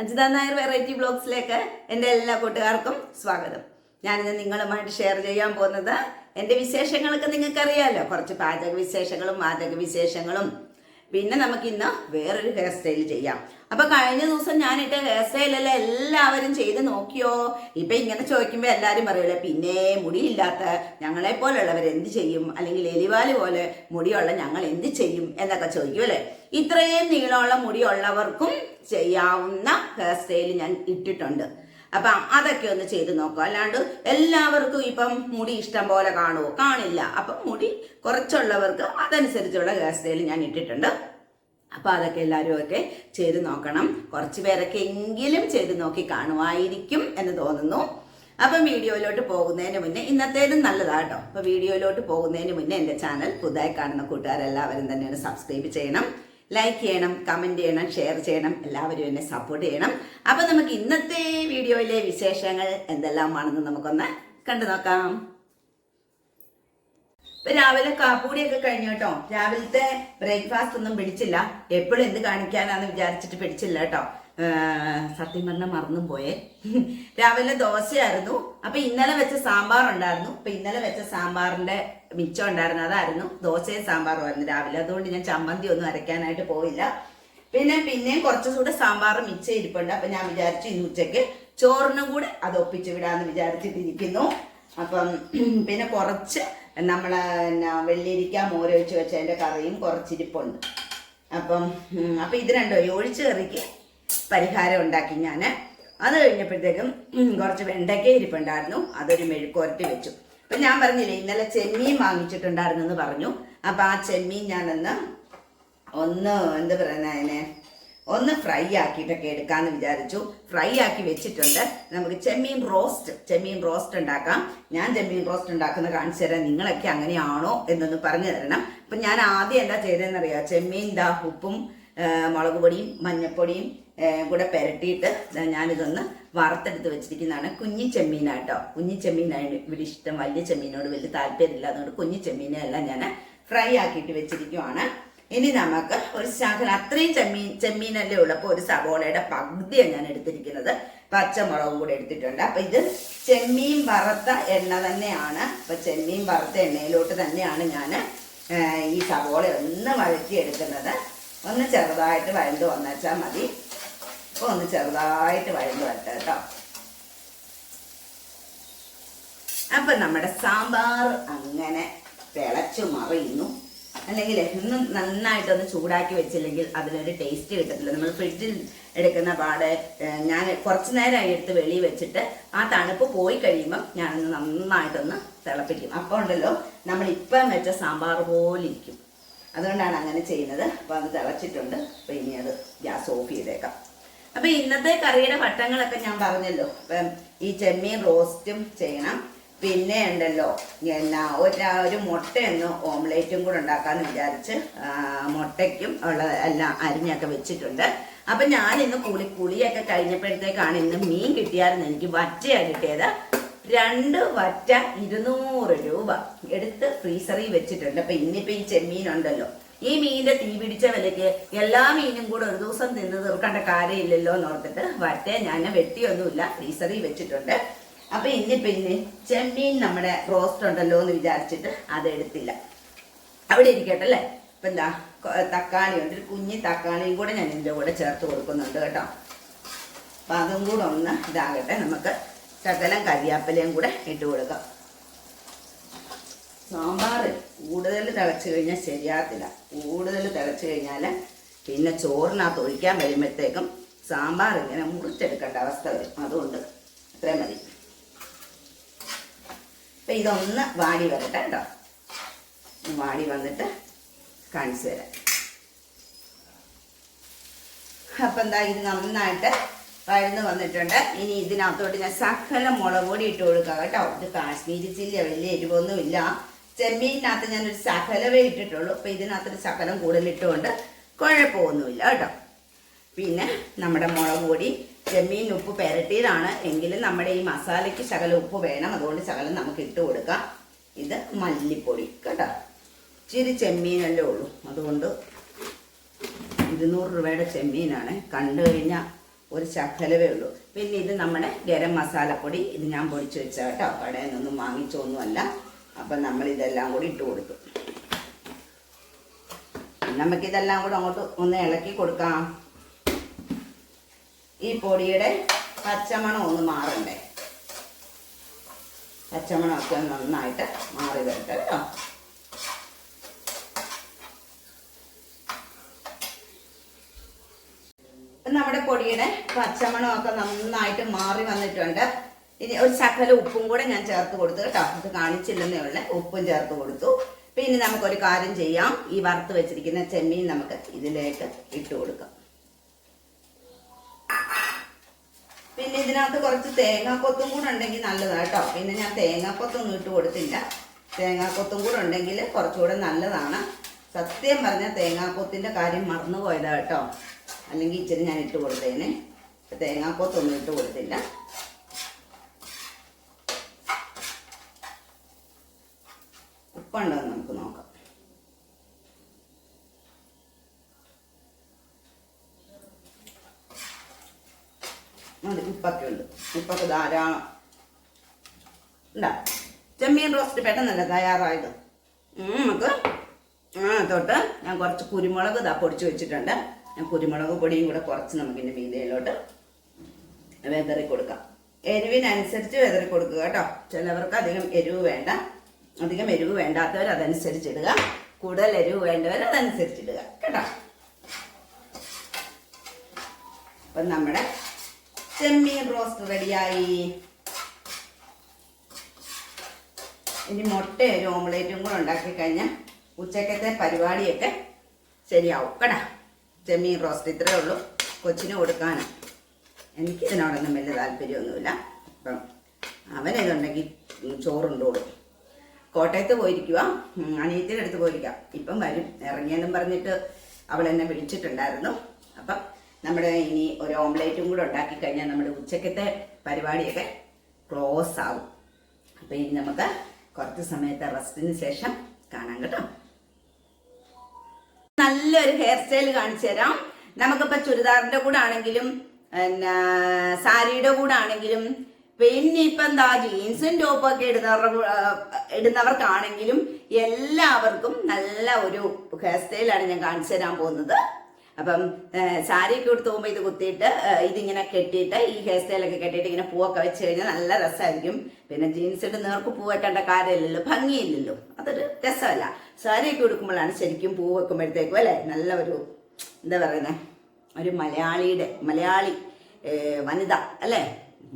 Ajitha Nair variety ബ്ലോഗ്സിലേക്ക് എന്റെ എല്ലാ കൂട്ടുകാർക്കും സ്വാഗതം. ഞാനിന്ന് നിങ്ങളുമായിട്ട് ഷെയർ ചെയ്യാൻ പോകുന്നത് എന്റെ വിശേഷങ്ങളൊക്കെ നിങ്ങൾക്കറിയാമല്ലോ കുറച്ച് പാചക വിശേഷങ്ങളും വാചക വിശേഷങ്ങളും പിന്നെ നമുക്കിന്ന് വേറൊരു ഹെയർ സ്റ്റൈൽ ചെയ്യാം. അപ്പൊ കഴിഞ്ഞ ദിവസം ഞാൻ ഞാനിട്ട് ഹെയർ സ്റ്റൈലെല്ലാം എല്ലാവരും ചെയ്ത് നോക്കിയോ? ഇപ്പൊ ഇങ്ങനെ ചോദിക്കുമ്പോൾ എല്ലാവരും പറയൂലേ പിന്നെ മുടിയില്ലാത്ത ഞങ്ങളെ പോലുള്ളവർ എന്ത് ചെയ്യും? അല്ലെങ്കിൽ എലിവാൽ പോലെ മുടിയുള്ള ഞങ്ങൾ എന്ത് ചെയ്യും? എന്നൊക്കെ ചോദിക്കും അല്ലെ? ഇത്രയും നീളമുള്ള മുടിയുള്ളവർക്കും ചെയ്യാവുന്ന ഹെയർ സ്റ്റൈൽ ഞാൻ ഇട്ടിട്ടുണ്ട്. അപ്പം അതൊക്കെ ഒന്ന് ചെയ്ത് നോക്കുക അല്ലാണ്ട് എല്ലാവർക്കും ഇപ്പം മുടി ഇഷ്ടം പോലെ കാണുമോ കാണില്ല. അപ്പം മുടി കുറച്ചുള്ളവർക്ക് അതനുസരിച്ചുള്ള ഹെയർ സ്റ്റൈൽ ഞാൻ ഇട്ടിട്ടുണ്ട്. അപ്പം അതൊക്കെ എല്ലാവരും ഒക്കെ ചെയ്ത് നോക്കണം. കുറച്ച് പേരൊക്കെ എങ്കിലും ചെയ്ത് നോക്കി കാണുമായിരിക്കും എന്ന് തോന്നുന്നു. അപ്പം വീഡിയോയിലോട്ട് പോകുന്നതിന് മുന്നേ ഇന്നത്തേതും നല്ലതാട്ടോ അപ്പോൾ വീഡിയോയിലോട്ട് പോകുന്നതിന് മുന്നേ എന്റെ ചാനൽ പുതുതായി കാണുന്ന കൂട്ടുകാരെല്ലാവരും തന്നെയാണ് സബ്സ്ക്രൈബ് ചെയ്യണം. ലൈക്ക് ചെയ്യണം കമന്റ് ചെയ്യണം ഷെയർ ചെയ്യണം എല്ലാവരും എന്നെ സപ്പോർട്ട് ചെയ്യണം. അപ്പം നമുക്ക് ഇന്നത്തെ വീഡിയോയിലെ വിശേഷങ്ങൾ എന്തെല്ലാമാണെന്ന് നമുക്കൊന്ന് കണ്ടു നോക്കാം. രാവിലെ കാപ്പൂടിയൊക്കെ കഴിഞ്ഞു കേട്ടോ. രാവിലത്തെ ബ്രേക്ക്ഫാസ്റ്റ് ഒന്നും പിടിച്ചില്ല. എപ്പോഴും എന്ത് കാണിക്കാനാന്ന് വിചാരിച്ചിട്ട് പിടിച്ചില്ല കേട്ടോ. സത്യം പറഞ്ഞ മറന്നും പോയേ രാവിലെ ദോശയായിരുന്നു. അപ്പൊ ഇന്നലെ വെച്ച സാമ്പാർ ഉണ്ടായിരുന്നു അപ്പൊ ഇന്നലെ വെച്ച സാമ്പാറിന്റെ മിച്ചം ഉണ്ടായിരുന്നു. അതായിരുന്നു ദോശയും സാമ്പാറും ആയിരുന്നു രാവിലെ. അതുകൊണ്ട് ഞാൻ ചമ്മന്തി ഒന്നും അരയ്ക്കാനായിട്ട് പോയില്ല. പിന്നെ പിന്നെയും കുറച്ചുകൂടെ സാമ്പാർ മിച്ചം ഇരിപ്പുണ്ട്. അപ്പൊ ഞാൻ വിചാരിച്ചു ഇന്ന് ഉച്ചയ്ക്ക് ചോറിനും കൂടെ അത് ഒപ്പിച്ചു വിടാന്ന് വിചാരിച്ചിട്ടിരിക്കുന്നു. അപ്പം പിന്നെ കുറച്ച് നമ്മളെ എന്നാ വെള്ളിരിക്ക മോരൊഴിച്ച് വെച്ചതിന്റെ കറിയും കുറച്ചിരിപ്പുണ്ട്. അപ്പം അപ്പം ഇത് രണ്ടോ ഒഴിച്ച് കറിക്ക് പരിഹാരം ഉണ്ടാക്കി ഞാൻ അത് കഴിഞ്ഞപ്പോഴത്തേക്കും കുറച്ച് വെണ്ടയ്ക്ക ഇരിപ്പുണ്ടായിരുന്നു. അതൊരു മെഴുക്കുരട്ടി വെച്ചു. അപ്പം ഞാൻ പറഞ്ഞില്ലേ ഇന്നലെ ചെമ്മീൻ വാങ്ങിച്ചിട്ടുണ്ടായിരുന്നു എന്ന് പറഞ്ഞു. അപ്പം ആ ചെമ്മീൻ ഞാനൊന്ന് ഒന്ന് എന്ത് പറയുന്ന അതിനെ ഒന്ന് ഫ്രൈ ആക്കിയിട്ടൊക്കെ എടുക്കാമെന്ന് വിചാരിച്ചു. ഫ്രൈ ആക്കി വെച്ചിട്ടുണ്ട്. നമുക്ക് ചെമ്മീൻ റോസ്റ്റ് ചെമ്മീൻ റോസ്റ്റ് ഉണ്ടാക്കാം. ഞാൻ ചെമ്മീൻ റോസ്റ്റ് ഉണ്ടാക്കുന്ന കാണിച്ചു തരാം. നിങ്ങളൊക്കെ അങ്ങനെയാണോ എന്നൊന്ന് പറഞ്ഞു തരണം. അപ്പം ഞാൻ ആദ്യം എന്താ ചെയ്തതെന്നറിയാം? ചെമ്മീൻ ദാ ഉപ്പും മുളക് പൊടിയും മഞ്ഞപ്പൊടിയും കൂടെ പുരട്ടിയിട്ട് ഞാനിതൊന്ന് വറുത്തെടുത്ത് വെച്ചിരിക്കുന്നതാണ് കുഞ്ഞി ചെമ്മീനാട്ടോ കുഞ്ഞി ചെമ്മീനാണ് ഇവിടെ ഇഷ്ടം. വലിയ ചെമ്മീനോട് വലിയ താല്പര്യമില്ല. അതുകൊണ്ട് കുഞ്ഞി ചെമ്മീനെല്ലാം ഞാൻ ഫ്രൈ ആക്കിയിട്ട് വെച്ചിരിക്കുവാണ്. ഇനി നമുക്ക് ഒരു ശാഖല അത്രയും ചെമ്മീൻ ചെമ്മീനല്ലേ ഉള്ളപ്പോൾ ഒരു സവോളയുടെ പകുതിയാണ് ഞാൻ എടുത്തിരിക്കുന്നത്. പച്ചമുളകും കൂടെ എടുത്തിട്ടുണ്ട്. അപ്പം ഇത് ചെമ്മീൻ വറുത്ത എണ്ണ തന്നെയാണ്. അപ്പം ചെമ്മീൻ വറുത്ത എണ്ണയിലോട്ട് തന്നെയാണ് ഞാൻ ഈ സവോള ഒന്ന് വഴറ്റി എടുക്കുന്നത് ഒന്ന് ചെറുതായിട്ട് വഴണ്ട് വന്നേച്ചാൽ മതി. അപ്പോൾ ഒന്ന് ചെറുതായിട്ട് വഴണ്ട് വരട്ടെ കേട്ടോ. അപ്പം നമ്മുടെ സാമ്പാർ അങ്ങനെ തിളച്ചു മറിയുന്നു. അല്ലെങ്കിൽ ഒന്ന് നന്നായിട്ടൊന്ന് ചൂടാക്കി വെച്ചില്ലെങ്കിൽ അതിനൊരു ടേസ്റ്റ് കിട്ടത്തില്ല. നമ്മൾ ഫ്രിഡ്ജിൽ എടുക്കുന്ന പാടെ ഞാൻ കുറച്ച് നേരമായി എടുത്ത് വെളിയിൽ വെച്ചിട്ട് ആ തണുപ്പ് പോയി കഴിയുമ്പം ഞാനൊന്ന് നന്നായിട്ടൊന്ന് തിളപ്പിക്കും. അപ്പോൾ ഉണ്ടല്ലോ നമ്മൾ ഇപ്പം വെച്ച സാമ്പാർ പോലെ ഇരിക്കും. അതുകൊണ്ടാണ് അങ്ങനെ ചെയ്യുന്നത്. അപ്പോൾ അത് തിളച്ചിട്ടുണ്ട്. അപ്പോൾ ഇനി അത് ഗ്യാസ് ഓഫ് ചെയ്തേക്കാം. അപ്പോൾ ഇന്നത്തെ കറിയുടെ വട്ടങ്ങളൊക്കെ ഞാൻ പറഞ്ഞല്ലോ. ഈ ചെമ്മീൻ റോസ്റ്റും ചെയ്യണം. പിന്നെ ഉണ്ടല്ലോ എന്നാ ഒരു ഒരു മുട്ടയൊന്ന് ഓംലേറ്റും കൂടെ ഉണ്ടാക്കാന്ന് വിചാരിച്ച് മുട്ടയ്ക്കും ഉള്ള എല്ലാം അരിഞ്ഞൊക്കെ വെച്ചിട്ടുണ്ട്. അപ്പൊ ഞാൻ ഇന്ന് കുളി കുളിയൊക്കെ കഴിഞ്ഞപ്പോഴത്തേക്കാണ് ഇന്ന് മീൻ കിട്ടിയായിരുന്നു എനിക്ക് വറ്റയാണ് കിട്ടിയത്. രണ്ട് വറ്റ ഇരുന്നൂറ് രൂപ എടുത്ത് ഫ്രീസറിൽ വെച്ചിട്ടുണ്ട്. അപ്പൊ ഇന്നിപ്പോ ഈ ചെമ്മീൻ ഉണ്ടല്ലോ ഈ മീനിന്റെ തീ പിടിച്ച വിലക്ക് എല്ലാ മീനും കൂടെ ഒരു ദിവസം തിന്ന് തീർക്കേണ്ട കാര്യമില്ലല്ലോ എന്ന് ഓർത്തിട്ട് വറ്റ ഞാൻ വെട്ടിയൊന്നുമില്ല ഫ്രീസറിൽ വെച്ചിട്ടുണ്ട്. അപ്പൊ ഇന്ന് ചെമ്മീൻ നമ്മുടെ റോസ്റ്റ് ഉണ്ടല്ലോ എന്ന് വിചാരിച്ചിട്ട് അത് എടുത്തില്ല. അവിടെ ഇരിക്കട്ടെ അല്ലേ? ഇപ്പൊ എന്താ? തക്കാളി ഉണ്ട്. ഒരു കുഞ്ഞി തക്കാളിയും കൂടെ ഞാൻ ഇതിന്റെ കൂടെ ചേർത്ത് കൊടുക്കുന്നുണ്ട് കേട്ടോ. അപ്പൊ അതും കൂടെ ഒന്ന് ഇതാകട്ടെ. നമുക്ക് ശകലം കരിയാപ്പലയും കൂടെ ഇട്ട് കൊടുക്കാം. സാമ്പാർ കൂടുതൽ തിളച്ച് കഴിഞ്ഞാൽ ശരിയാകത്തില്ല. കൂടുതൽ തിളച്ച് കഴിഞ്ഞാൽ പിന്നെ ചോറിനകത്ത് ഒഴിക്കാൻ വരുമ്പോഴത്തേക്കും സാമ്പാർ ഇങ്ങനെ മുറിച്ചെടുക്കേണ്ട അവസ്ഥ വരും. അതുകൊണ്ട് അത്രയും മതി. അപ്പം ഇതൊന്ന് വാടി വരട്ടെ കേട്ടോ. വാടി വന്നിട്ട് കാണിച്ചു തരാം. അപ്പം എന്താ ഇത് നന്നായിട്ട് വഴന്ന് വന്നിട്ടുണ്ട്. ഇനി ഇതിനകത്തോട്ട് ഞാൻ സകല മുളക് പൊടി ഇട്ട് കൊടുക്കാം കേട്ടോ. ഇത് കാശ്മീരി ചില്ല വലിയ എരിവൊന്നുമില്ല. ചെമ്മീനകത്ത് ഞാനൊരു സകലവേ ഇട്ടിട്ടുള്ളൂ. അപ്പം ഇതിനകത്തൊരു സകലം കൂടുതലിട്ടുകൊണ്ട് കുഴപ്പമൊന്നുമില്ല കേട്ടോ. പിന്നെ നമ്മുടെ മുളക് പൊടി ചെമ്മീൻ ഉപ്പ് പെരട്ടിയതാണ്. എങ്കിലും നമ്മുടെ ഈ മസാലയ്ക്ക് ശകലം ഉപ്പ് വേണം. അതുകൊണ്ട് ശകലം നമുക്ക് ഇട്ട് കൊടുക്കാം. ഇത് മല്ലിപ്പൊടി കേട്ടോ? ഇച്ചിരി ചെമ്മീനല്ലേ ഉള്ളൂ. അതുകൊണ്ട് ഇരുന്നൂറ് രൂപയുടെ ചെമ്മീനാണ്. കണ്ടു കഴിഞ്ഞാൽ ഒരു ശകലവേ ഉള്ളൂ. പിന്നെ ഇത് നമ്മുടെ ഗരം മസാലപ്പൊടി. ഇത് ഞാൻ പൊടിച്ചു വെച്ച കേട്ടോ. കടയിൽ നിന്നൊന്നും വാങ്ങിച്ചൊന്നുമല്ല. അപ്പം നമ്മൾ ഇതെല്ലാം കൂടി ഇട്ട് കൊടുക്കും. നമുക്കിതെല്ലാം കൂടെ അങ്ങോട്ട് ഒന്ന് ഇളക്കി കൊടുക്കാം. ഈ പൊടിയുടെ പച്ചമണം ഒന്ന് മാറണ്ടേ? പച്ചമണമൊക്കെ നന്നായിട്ട് മാറി വരട്ടെ കേട്ടോ നമ്മുടെ പൊടിയുടെ പച്ചമണമൊക്കെ നന്നായിട്ട് മാറി വന്നിട്ടുണ്ട്. ഇനി ഒരു ശകല ഉപ്പും കൂടെ ഞാൻ ചേർത്ത് കൊടുത്തു കേട്ടോ. അത് കാണിച്ചില്ലെന്നേ ഉള്ളു. ഉപ്പും ചേർത്ത് കൊടുത്തു. പിന്നെ നമുക്കൊരു കാര്യം ചെയ്യാം. ഈ വറുത്ത് വെച്ചിരിക്കുന്ന ചെമ്മീൻ നമുക്ക് ഇതിലേക്ക് ഇട്ട് കൊടുക്കാം. പിന്നെ ഇതിനകത്ത് കുറച്ച് തേങ്ങാക്കൊത്തും കൂടെ ഉണ്ടെങ്കിൽ നല്ലതാണ് കേട്ടോ. പിന്നെ ഞാൻ തേങ്ങാക്കൊത്തൊന്നും ഇട്ട് കൊടുത്തില്ല. തേങ്ങാക്കൊത്തും കൂടെ ഉണ്ടെങ്കിൽ കുറച്ചുകൂടെ നല്ലതാണ്. സത്യം പറഞ്ഞാൽ തേങ്ങാക്കൊത്തിന്റെ കാര്യം മറന്നു പോയതാ കേട്ടോ. അല്ലെങ്കിൽ ഇച്ചിരി ഞാൻ ഇട്ട് കൊടുത്തേനെ. തേങ്ങാക്കൊത്തൊന്നും ഇട്ട് കൊടുത്തില്ല. ഉപ്പുണ്ടോ എന്ന് നമുക്ക് നോക്കാം മതി ഉപ്പൊക്കെ ധാരാളം ഉണ്ടാ ചെമ്മീൻ റോസ്റ്റ് പെട്ടെന്നല്ല തയ്യാറായത്. നമുക്ക് ആ തൊട്ട് ഞാൻ കുറച്ച് കുരുമുളക് ഇതാ പൊടിച്ച് വെച്ചിട്ടുണ്ട്. ഞാൻ കുരുമുളക് പൊടിയും കൂടെ കുറച്ച് നമുക്കിന്റെ മീതയിലോട്ട് വെതറി കൊടുക്കാം എരിവിനനുസരിച്ച് വെതറി കൊടുക്കുക കേട്ടോ. ചിലവർക്ക് അധികം എരിവ് വേണ്ട. അധികം എരിവ് വേണ്ടാത്തവർ അതനുസരിച്ച് ഇടുക കൂടുതൽ എരിവ് വേണ്ടവർ അതനുസരിച്ച് ഇടുക കേട്ടോ. അപ്പം നമ്മുടെ ചെമ്മീൻ റോസ്റ്റ് റെഡിയായി. ഇനി മുട്ടയും ഒരു ഓംലേറ്റും കൂടെ ഉണ്ടാക്കി കഴിഞ്ഞാൽ ഉച്ചക്കത്തെ പരിപാടിയൊക്കെ ശരിയാവും കേടാ. ചെമ്മീൻ റോസ്റ്റ് ഇത്രയേ ഉള്ളൂ. കൊച്ചിന് കൊടുക്കാനും. എനിക്ക് ഇതിനോടൊന്നും വലിയ താല്പര്യമൊന്നുമില്ല. അപ്പം അവനിതുണ്ടെങ്കിൽ ചോറുണ്ടോളും. കോട്ടയത്ത് പോയിരിക്കുക അനിയത്തിന്റെ അടുത്ത് പോയിരിക്കാം. ഇപ്പം വരും. ഇറങ്ങിയെന്നും പറഞ്ഞിട്ട് അവൾ എന്നെ വിളിച്ചിട്ടുണ്ടായിരുന്നു. അപ്പം നമ്മുടെ ഇനി ഒരു ഓംലേറ്റും കൂടെ ഉണ്ടാക്കി കഴിഞ്ഞാൽ നമ്മുടെ ഉച്ചക്കത്തെ പരിപാടിയൊക്കെ ക്ലോസ് ആവും. അപ്പം ഇനി നമുക്ക് കുറച്ച് സമയത്തെ റെസ്റ്റിന് ശേഷം കാണാം കേട്ടോ. നല്ലൊരു ഹെയർ സ്റ്റൈൽ കാണിച്ചു തരാം. നമുക്കിപ്പോൾ ചുരിദാറിന്റെ കൂടെ ആണെങ്കിലും പിന്നെ സാരിയുടെ കൂടെ ആണെങ്കിലും പിന്നെ ഇപ്പം എന്താ ജീൻസും ടോപ്പൊക്കെ ഇടുന്നവർ ഇടുന്നവർക്കാണെങ്കിലും എല്ലാവർക്കും നല്ല ഒരു ഹെയർ സ്റ്റൈലാണ് ഞാൻ കാണിച്ചു തരാൻ പോകുന്നത്. അപ്പം സാരിയൊക്കെ എടുത്ത് പോകുമ്പോൾ ഇത് കുത്തിയിട്ട് ഇതിങ്ങനെ കെട്ടിയിട്ട് ഈ ഹെയർ സ്റ്റൈലൊക്കെ കെട്ടിയിട്ട് ഇങ്ങനെ പൂവൊക്കെ വെച്ച് കഴിഞ്ഞാൽ നല്ല രസമായിരിക്കും പിന്നെ ജീൻസ് ഇട്ട് നേർക്ക് പൂ വെക്കേണ്ട കാര്യമില്ലല്ലോ ഭംഗിയില്ലല്ലോ. അതൊരു രസമല്ല. സാരിയൊക്കെ ഉടുക്കുമ്പോഴാണ് ശരിക്കും പൂ വെക്കുമ്പോഴത്തേക്കും അല്ലേ? നല്ല ഒരു എന്താ പറയുന്നത് ഒരു മലയാളിയുടെ മലയാളി വനിത അല്ലേ?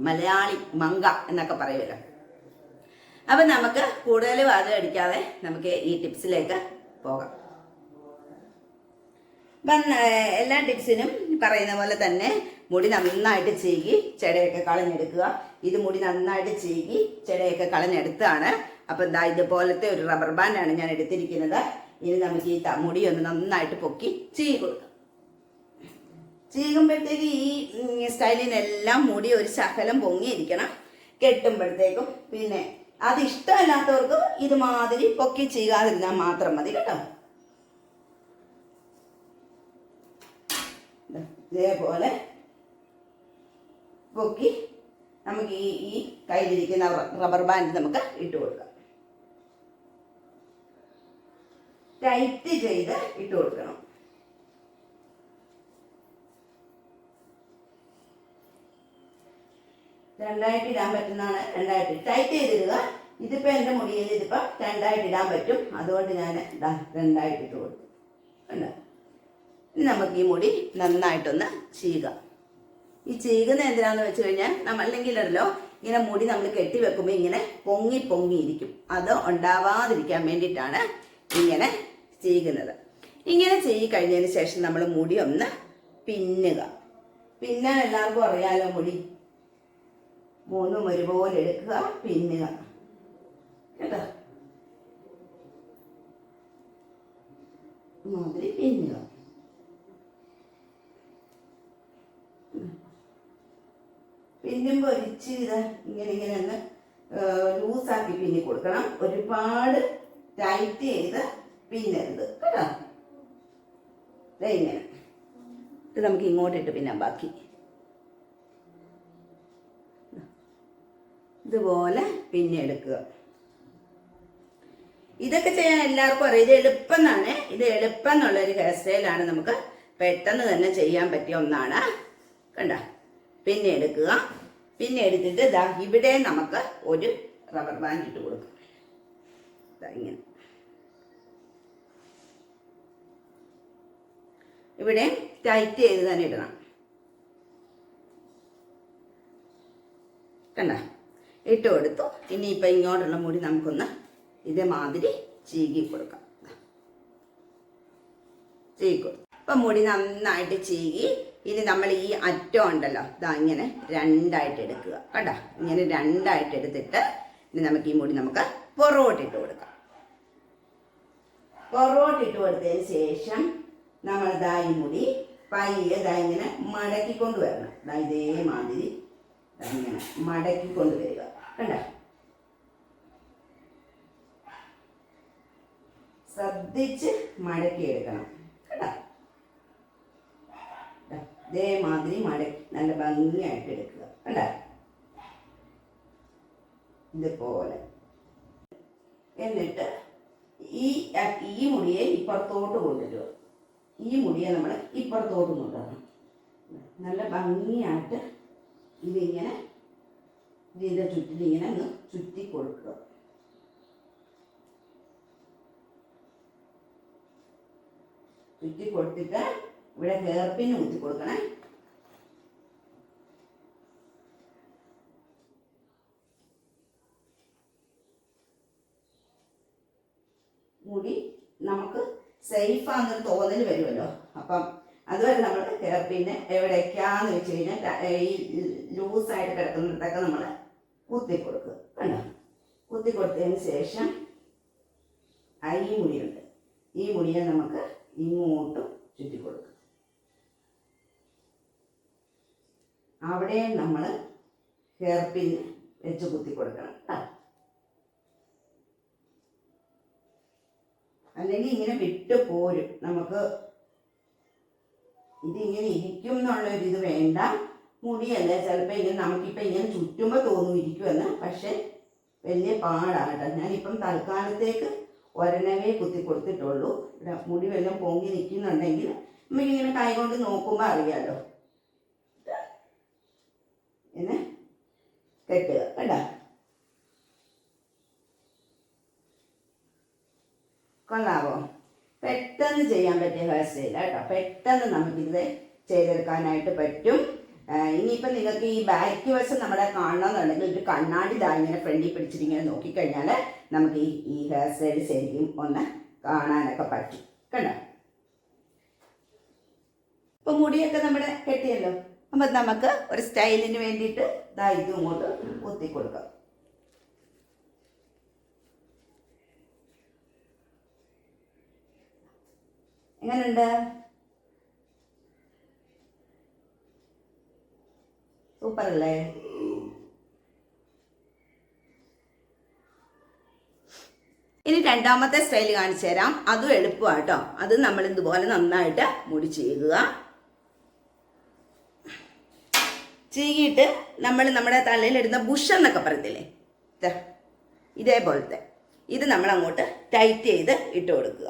മലയാളി മങ്ക എന്നൊക്കെ പറയുമല്ലോ അപ്പം നമുക്ക് കൂടുതൽ വാദം അടിക്കാതെ നമുക്ക് ഈ ടിപ്സിലേക്ക് പോകാം. ഏഹ്, എല്ലാ ടിപ്സിനും പറയുന്ന പോലെ തന്നെ മുടി നന്നായിട്ട് ചീകി ചെടയൊക്കെ കളഞ്ഞെടുക്കുക. ഇത് മുടി നന്നായിട്ട് ചീകി ചെടയൊക്കെ കളഞ്ഞെടുത്താണ് അപ്പം എന്താ ഇതുപോലത്തെ ഒരു റബ്ബർ ബാൻഡാണ് ഞാൻ എടുത്തിരിക്കുന്നത്. ഇനി നമുക്ക് ഈ മുടി ഒന്ന് നന്നായിട്ട് പൊക്കി ചീകി കൊടുക്കാം. ചീകുമ്പോഴത്തേക്ക് ഈ സ്റ്റൈലിനെല്ലാം മുടി ഒരു ശകലം പൊങ്ങിയിരിക്കണം. കെട്ടുമ്പോഴത്തേക്കും പിന്നെ അത് ഇഷ്ടമല്ലാത്തവർക്ക് ഇതുമാതിരി പൊക്കി ചെയ്യാതിരുന്നാൽ മാത്രം മതി കേട്ടോ ദാ ഇതേപോലെ പൊക്കി നമുക്ക് ഈ ഈ കയ്യിലിരിക്കുന്ന റബ്ബർ ബാൻഡ് നമുക്ക് ഇട്ട് കൊടുക്കാം. ടൈറ്റ് ചെയ്ത് ഇട്ട് കൊടുക്കണം. രണ്ടായിട്ട് ഇടാൻ പറ്റുന്നതാണ് രണ്ടായിട്ട്. ടൈറ്റ് ചെയ്തിടുക. ഇതിപ്പോ എന്റെ മുടിയിൽ ഇതിപ്പോ രണ്ടായിട്ട് ഇടാൻ പറ്റും. അതുകൊണ്ട് ഞാൻ രണ്ടായിട്ട് ഇട്ട് കൊടുക്കും കണ്ടോ? ഇനി നമുക്ക് ഈ മുടി നന്നായിട്ടൊന്ന് ചെയ്യുക ഈ ചെയ്യുന്ന എന്തിനാന്ന് വെച്ച് കഴിഞ്ഞാൽ നമ്മൾ അല്ലെങ്കിലല്ലോ ഇങ്ങനെ മുടി നമ്മൾ കെട്ടി വെക്കുമ്പോൾ ഇങ്ങനെ പൊങ്ങി പൊങ്ങിയിരിക്കും. അത് ഉണ്ടാവാതിരിക്കാൻ വേണ്ടിയിട്ടാണ് ഇങ്ങനെ ചെയ്യുന്നത് ഇങ്ങനെ ചെയ്യി കഴിഞ്ഞതിന് ശേഷം നമ്മൾ മുടി ഒന്ന് പിന്നുക. പിന്നെ എല്ലാവർക്കും അറിയാലോ മുടി? മൂന്നും ഒരുപോലെ എടുക്കുക പിന്നുക. കേട്ടോ? മാതിരി പിന്നുക. പിന്നുമ്പോൾ ഇച്ചിരി ഇതാ ഇങ്ങനെ ഇങ്ങനെ ഒന്ന് ലൂസാക്കി പിന്നി കൊടുക്കണം. ഒരുപാട് ടൈറ്റ് ചെയ്ത് പിന്നരുത്. കേട്ടോ? ഇങ്ങനെ. ഇത് നമുക്ക് ഇങ്ങോട്ടിട്ട് പിന്നെ ബാക്കി. ഇതുപോലെ പിന്നെ എടുക്കുക. ഇതൊക്കെ ചെയ്യാൻ എല്ലാവർക്കും അറിയാം. ഇത് എളുപ്പം ഇത് എളുപ്പം എന്നുള്ളൊരു ഹെയർ സ്റ്റൈലാണ് നമുക്ക് പെട്ടെന്ന് തന്നെ ചെയ്യാൻ പറ്റിയ ഒന്നാണ്. കണ്ടോ? പിന്നെ എടുക്കുക. പിന്നെ എടുത്തിട്ട് ദാ ഇവിടെ നമുക്ക് ഒരു റബ്ബർ ബാൻഡ് ഇട്ട് കൊടുക്കും. ഇങ്ങനെ. ഇവിടെ ടൈറ്റ് ചെയ്ത് തന്നെ ഇടണം. കണ്ട? ഇട്ട് കൊടുത്തു. ഇനിയിപ്പോൾ ഇങ്ങോട്ടുള്ള മുടി നമുക്കൊന്ന് ഇതേമാതിരി ചീകി കൊടുക്കാം. ചീകി കൊടുക്കും ഇപ്പം മുടി നന്നായിട്ട് ചീകി. ഇനി നമ്മൾ ഈ അറ്റം ഉണ്ടല്ലോ ഇതാ ഇങ്ങനെ രണ്ടായിട്ട് എടുക്കുക. കേട്ടോ ഇങ്ങനെ രണ്ടായിട്ട് എടുത്തിട്ട് ഇനി നമുക്ക് ഈ മുടി നമുക്ക് പുറകോട്ടിട്ട് കൊടുക്കാം. പുറകോട്ടിട്ട് കൊടുത്തതിന് ശേഷം നമ്മൾ ദാ ഈ മുടി പയ്യെ ദാ ഇങ്ങനെ മടക്കിക്കൊണ്ട് വരണം. ദാ ഇതേമാതിരി ഇങ്ങനെ മടക്കിക്കൊണ്ട് വരിക. കണ്ടോ? ശ്രദ്ധിച്ച് മടക്കിയെടുക്കണം കേട്ടോ ദാ ഇതേമാതിരി മട. നല്ല ഭംഗിയായിട്ട് എടുക്കുക. അല്ല ഇതുപോലെ. എന്നിട്ട് ഈ ഈ മുടിയെ ഇപ്പുറത്തോട്ട് കൊണ്ടുവരിക. ഈ മുടിയെ നമ്മൾ ഇപ്പുറത്തോട്ട് കൊണ്ടുവരണം. നല്ല ഭംഗിയായിട്ട് ഇതിങ്ങനെ ഇതിന്റെ ചുറ്റിലിങ്ങനെ ഒന്ന് ചുറ്റി കൊടുക്കുക. ചുറ്റി കൊടുത്തിട്ട് ഇവിടെ ഹെയർപിന് കുത്തി കൊടുക്കണേ മുടി നമുക്ക് സേഫ് ആണെന്നൊരു തോന്നൽ വരുമല്ലോ. അപ്പം അതുവരെ നമ്മൾ ഹെയർ പിന്നെ എവിടേക്കാന്ന് വെച്ച് കഴിഞ്ഞാൽ ഈ ലൂസായിട്ട് കിടക്കുന്നിടത്തൊക്കെ നമ്മൾ കുത്തി കൊടുക്കുക കണ്ടോ? കുത്തി കൊടുത്തതിന് ശേഷം ഈ മുടിയുണ്ട്. ഈ മുടിയെ നമുക്ക് ഇങ്ങോട്ടും ചുറ്റി കൊടുക്കുക അവിടെ നമ്മൾ ഹെയർ പിൻ വെച്ച് കുത്തി കൊടുക്കണം അല്ലെങ്കിൽ ഇങ്ങനെ വിട്ടു പോരും. നമുക്ക് ഇതിങ്ങനെ ഇരിക്കും എന്നുള്ളൊരിത് വേണ്ട. മുടിയല്ല? ചിലപ്പോൾ ഇങ്ങനെ നമുക്കിപ്പോൾ ഇങ്ങനെ ചുറ്റുമ്പോൾ തോന്നും ഇരിക്കുമെന്ന് പക്ഷെ വലിയ പാടാണ് കേട്ടോ ഞാനിപ്പം തൽക്കാലത്തേക്ക് ഒരെണ്ണവേ കുത്തി കൊടുത്തിട്ടുള്ളൂ. ഇവിടെ മുടി വല്ലതും പൊങ്ങി നിൽക്കുന്നുണ്ടെങ്കിൽ നമുക്കിങ്ങനെ കൈ കൊണ്ട് നോക്കുമ്പോൾ അറിയാലോ. പിന്നെ കെട്ടുക കണ്ട? കൊള്ളാവോ? പെട്ടെന്ന് ചെയ്യാൻ പറ്റിയ ഹെയർ സ്റ്റൈൽ കേട്ടോ. പെട്ടെന്ന് നമുക്കിത് ചെയ്തെടുക്കാനായിട്ട് പറ്റും. ഇനിയിപ്പോൾ ഇനിയിപ്പം നിങ്ങൾക്ക് ഈ ബാക്ക് വശം നമ്മളെ കാണണമെന്നുണ്ടെങ്കിൽ ഒരു കണ്ണാടി ദാ ഇങ്ങനെ ഫ്രണ്ടിൽ പിടിച്ചിട്ടിങ്ങനെ നോക്കിക്കഴിഞ്ഞാൽ നമുക്ക് ഈ ഈ ഹെയർ സ്റ്റൈൽ ശരിക്കും ഒന്ന് കാണാനൊക്കെ പറ്റും. കണ്ടോ? ഇപ്പം മുടിയൊക്കെ നമ്മുടെ കെട്ടിയല്ലോ? അപ്പം നമുക്ക് ഒരു സ്റ്റൈലിന് വേണ്ടിയിട്ട് ദാ ഇതും ഇങ്ങോട്ട് കുത്തി കൊടുക്കാം എങ്ങനെയുണ്ട്? സൂപ്പർ അല്ലേ ഇനി രണ്ടാമത്തെ സ്റ്റൈൽ കാണിച്ചു തരാം. അതും എളുപ്പമാണ് അത് നമ്മൾ ഇതുപോലെ നന്നായിട്ട് മുടി ചെയ്യുക. ചീകിയിട്ട് നമ്മൾ നമ്മുടെ തലയിലിടുന്ന ബുഷ് എന്നൊക്കെ പറയത്തില്ലേ? ഇതേപോലത്തെ. ഇത് നമ്മൾ അങ്ങോട്ട് ടൈറ്റ് ചെയ്ത് ഇട്ട് കൊടുക്കുക.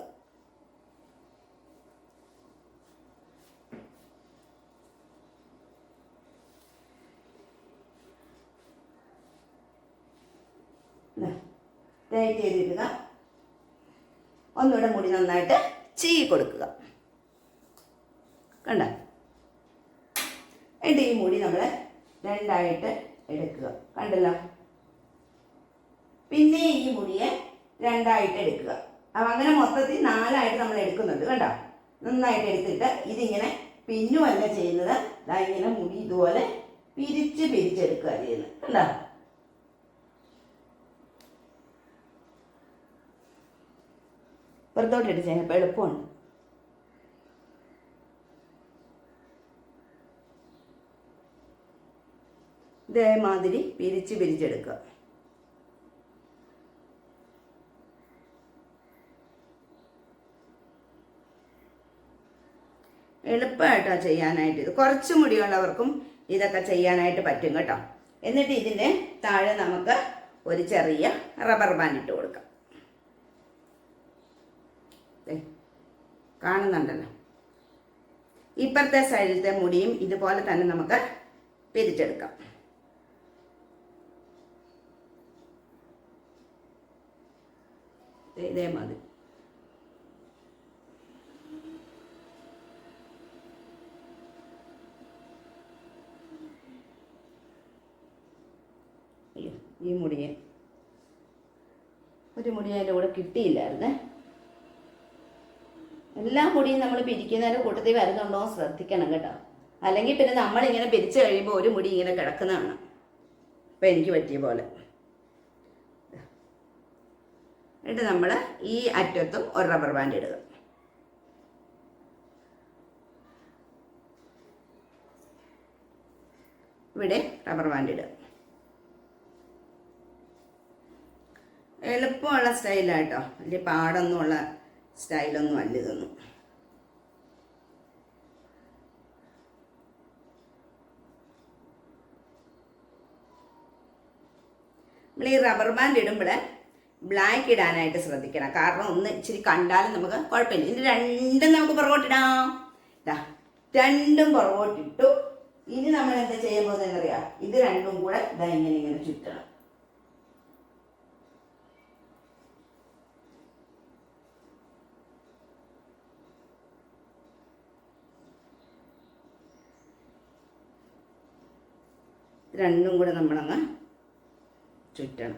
ടൈറ്റ് ചെയ്തിടുക. ഒന്നുകൂടെ മുടി നന്നായിട്ട് ചീകി കൊടുക്കുക. കണ്ട? എന്നിട്ട് ഈ മുടി നമ്മൾ രണ്ടായിട്ട് എടുക്കുക. കണ്ടല്ലോ? പിന്നെ ഈ മുടിയെ രണ്ടായിട്ട് എടുക്കുക. അപ്പം അങ്ങനെ മൊത്തത്തിൽ നാലായിട്ട് നമ്മൾ എടുക്കുന്നത് കണ്ടോ? നന്നായിട്ട് എടുത്തിട്ട് ഇതിങ്ങനെ പിന്നുമല്ല ചെയ്യുന്നത്. ദാ ഇങ്ങനെ മുടി ഇതുപോലെ പിരിച്ച് പിരിച്ചെടുക്കുക ചെയ്യുന്നത്. കണ്ടോ? പുറത്തോട്ട് ഇട്ട് ചെയ്യാൻ അപ്പോൾ എളുപ്പമാണ് ഇതേമാതിരി വിരിച്ച് വിരിച്ചെടുക്കുക എളുപ്പമായിട്ടാണ് ചെയ്യാനായിട്ട്. ഇത് കുറച്ച് മുടിയുള്ളവർക്കും ഇതൊക്കെ ചെയ്യാനായിട്ട് പറ്റും കേട്ടോ. എന്നിട്ട് ഇതിന്റെ താഴെ നമുക്ക് ഒരു ചെറിയ റബ്ബർ ബാൻഡ് ഇട്ട് കൊടുക്കാം. കാണുന്നുണ്ടല്ലോ. ഇപ്പുറത്തെ സൈഡിലത്തെ മുടിയും ഇതുപോലെ തന്നെ നമുക്ക് പിരിച്ചെടുക്കാം. ദേ ഇതേ ഈ മുടിയെ. ഒരു മുടി അതിന്റെ കൂടെ കിട്ടിയില്ലായിരുന്നേ. എല്ലാ മുടിയും നമ്മൾ പിരിക്കുന്നതിന്റെ കൂട്ടത്തിൽ വരുന്നുണ്ടോ ശ്രദ്ധിക്കണം കേട്ടോ. അല്ലെങ്കിൽ പിന്നെ നമ്മളിങ്ങനെ പിരിച്ചു കഴിയുമ്പോൾ ഒരു മുടി ഇങ്ങനെ കിടക്കുന്നതാണ്. ഇപ്പം എനിക്ക് പറ്റിയ പോലെ. എന്നിട്ട് നമ്മൾ ഈ അറ്റത്തും ഒരു റബ്ബർ ബാൻഡ് ഇടുക. ഇവിടെ റബ്ബർ ബാൻഡ് ഇടുക. എളുപ്പമുള്ള സ്റ്റൈലാട്ടോ വലിയ പാടൊന്നുമുള്ള സ്റ്റൈലൊന്നും അല്ല ഇതൊന്നും. നമ്മൾ ഈ റബ്ബർ ബാൻഡ് ഇടുമ്പോൾ ബ്ലാക്ക് ഇടാനായിട്ട് ശ്രദ്ധിക്കണം. കാരണം ഒന്ന് ഇച്ചിരി കണ്ടാലും നമുക്ക് കുഴപ്പമില്ല. ഇനി രണ്ടും നമുക്ക് പുറകോട്ടിടാം. ഇതാ രണ്ടും പുറകോട്ടിട്ടു. ഇനി നമ്മൾ എന്താ ചെയ്യാൻ പോകുന്നതെന്നറിയാം ഇത് രണ്ടും കൂടെ ഇതാ ഇങ്ങനെ ഇങ്ങനെ ചുറ്റണം. രണ്ടും കൂടെ നമ്മളങ്ങ് ചുറ്റണം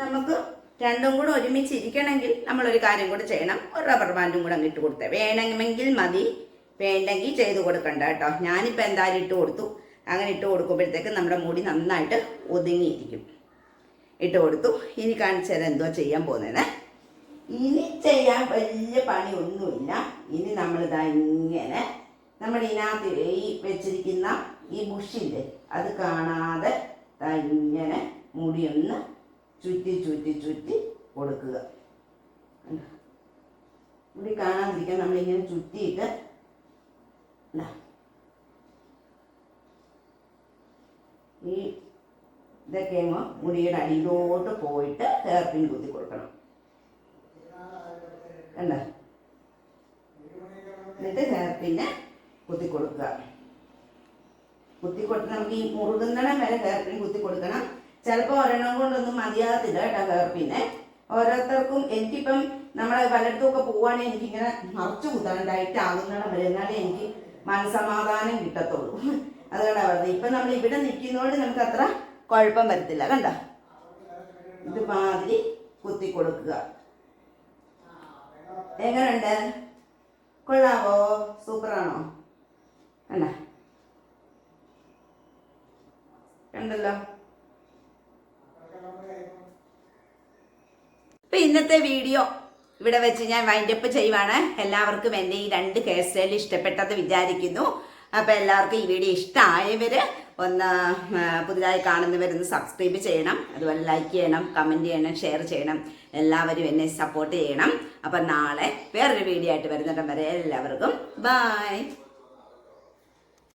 നമുക്ക് രണ്ടും കൂടെ ഒരുമിച്ച് ഇരിക്കണമെങ്കിൽ നമ്മൾ ഒരു കാര്യം കൂടെ ചെയ്യണം. ഒരു റബ്ബർ ബാൻഡും കൂടെ അങ്ങ് ഇട്ട് കൊടുത്തേ. വേണമെങ്കിൽ മതി. വേണ്ടെങ്കിൽ ചെയ്ത് കൊടുക്കണ്ട കേട്ടോ. ഞാനിപ്പോൾ എന്തായാലും ഇട്ട് കൊടുത്തു. അങ്ങനെ ഇട്ട് കൊടുക്കുമ്പോഴത്തേക്ക് നമ്മുടെ മുടി നന്നായിട്ട് ഒതുങ്ങിയിരിക്കും. ഇട്ട് കൊടുത്തു. ഇനി കാണിച്ചത് എന്തോ ചെയ്യാൻ പോകുന്നത് ഇനി ചെയ്യാൻ വലിയ പണി ഒന്നുമില്ല ഇനി നമ്മളിതാ ഇങ്ങനെ നമ്മൾ ഇതിനകത്ത് ഈ വെച്ചിരിക്കുന്ന ഈ ബുഷില്ലേ അത് കാണാതെ ഇങ്ങനെ മുടിയൊന്ന് ചുറ്റി ചുറ്റി ചുറ്റി കൊടുക്കുക? മുടി കാണാതിരിക്കാൻ നമ്മളിങ്ങനെ ചുറ്റിയിട്ട്. ഈ ഇതൊക്കെ അങ്ങ് മുടിയുടെ അടിയിലോട്ട് പോയിട്ട് ഹെയർപിൻ കുത്തി കൊടുക്കണം. കണ്ട? എന്നിട്ട് ഹെയർ പിന്നെ കുത്തി കൊടുക്കുക. കുത്തി കൊടുത്ത് നമുക്ക് ഈ മുറുകുന്നിടം വരെ ഹെയർപിൻ കുത്തി കൊടുക്കണം. ചിലപ്പോൾ ഒരെണ്ണം കൊണ്ടൊന്നും മതിയാകത്തില്ല കേട്ടോ വേർപ്പിനെ ഓരോരുത്തർക്കും എനിക്കിപ്പം നമ്മളെ പലയിടത്തുമൊക്കെ പോവുകയാണെങ്കിൽ എനിക്കിങ്ങനെ മറച്ചു ഡയറ്റ് ആകുന്നിടം വരെ എന്നാലേ എനിക്ക് മനസമാധാനം കിട്ടത്തുള്ളൂ. അതുകൊണ്ടാണ് പറഞ്ഞത്. ഇപ്പം നമ്മൾ ഇവിടെ നിൽക്കുന്നതുകൊണ്ട് നമുക്ക് അത്ര കുഴപ്പം വരത്തില്ല. കണ്ട? ഇതുമാതിരി കുത്തി കൊടുക്കുക എങ്ങനെയുണ്ട് കൊള്ളാവോ? സൂപ്പറാണോ? കണ്ട? കണ്ടല്ലോ? അപ്പൊ ഇന്നത്തെ വീഡിയോ ഇവിടെ വെച്ച് ഞാൻ വൈൻഡപ്പ് ചെയ്യുവാണ്. എല്ലാവർക്കും എന്റെ ഈ രണ്ട് ഹെയർ സ്റ്റൈൽ ഇഷ്ടപ്പെട്ടത് വിചാരിക്കുന്നു. അപ്പോൾ എല്ലാവർക്കും ഈ വീഡിയോ ഇഷ്ടമായവർ ഒന്ന് പുതുതായി കാണുന്നവരൊന്ന് സബ്സ്ക്രൈബ് ചെയ്യണം. അതുപോലെ ലൈക്ക് ചെയ്യണം കമന്റ് ചെയ്യണം ഷെയർ ചെയ്യണം. എല്ലാവരും എന്നെ സപ്പോർട്ട് ചെയ്യണം. അപ്പം നാളെ വേറൊരു വീഡിയോ ആയിട്ട് വരുന്നിടം വരെ എല്ലാവർക്കും ബായ്